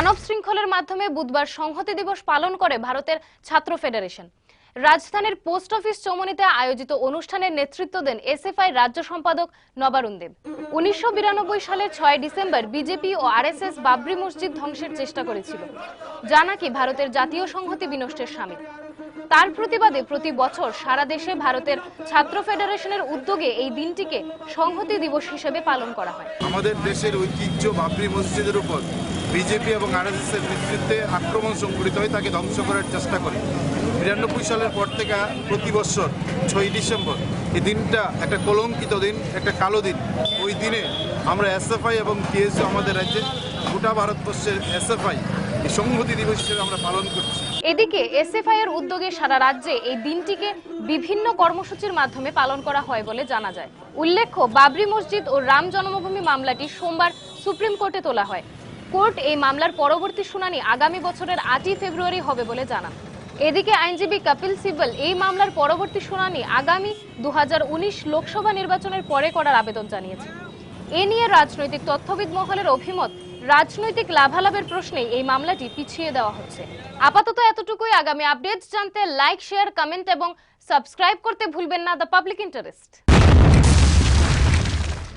মানব শৃঙ্খলের মাধ্যমে বুধবার সংহতি দিবস পালন করে ভারতের ছাত্র ফেডারেশন। রাজধানীর পোস্ট অফিস চৌমনিতে আয়োজিত অনুষ্ঠানের নেতৃত্ব দেন এসএফআই রাজ্য সম্পাদক নবারুণ দেব উনিশশো সালের ছয় ডিসেম্বর বিজেপি ও আরএসএস বাবরি মসজিদ ধ্বংসের চেষ্টা করেছিল। যা নাকি ভারতের জাতীয় সংহতি বিনষ্টের সামিল। তার প্রতিবাদে প্রতি বছর সারা দেশে ভারতের ছাত্র ফেডারেশনের উদ্যোগে এই দিনটিকে সংহতি দিবস হিসেবে পালন করা হয়। আমাদের দেশের ঐতিহ্য বাবরি মসজিদের উপর বিজেপি এবং আরএসএস এর নেতৃত্বে আক্রমণ সংঘটিত হয়ে তাকে ধ্বংস করার চেষ্টা করে। বিরানব্বই সালের পর থেকে প্রতি বছর ছয়ই ডিসেম্বর এই দিনটা একটা কলঙ্কিত দিন, একটা কালো দিন। ওই দিনে আমরা এসএফআই এবং টিএসও আমাদের রাজ্যে গোটা ভারতবর্ষের এসএফআই, এই সংহতি দিবস হিসেবে আমরা পালন করছি। এদিকে এসএফআই এর উদ্যোগে সারা রাজ্যে এই দিনটিকে বিভিন্ন কর্মসূচির মাধ্যমে পালন করা হয় বলে জানা যায়। উল্লেখ্য, বাবরি মসজিদ ও রাম জন্মভূমি মামলাটি সোমবার সুপ্রিম কোর্টে তোলা হয়। কোর্ট এই মামলার পরবর্তী শুনানি আগামী বছরের আটই ফেব্রুয়ারি হবে বলে জানান। এদিকে আইনজীবী কপিল সিব্বল এই মামলার পরবর্তী শুনানি আগামী দুহাজার উনিশ লোকসভা নির্বাচনের পরে করার আবেদন জানিয়েছে। এ নিয়ে রাজনৈতিক তথ্যবিদ মহলের অভিমত, রাজনৈতিক লাভালাভের প্রশ্নে এই মামলাটি পিছিয়ে দেওয়া হচ্ছে। আপাতত এতটুকুই। আগামী আপডেটস জানতে লাইক, শেয়ার, কমেন্ট এবং সাবস্ক্রাইব করতে ভুলবেন না। The public interest.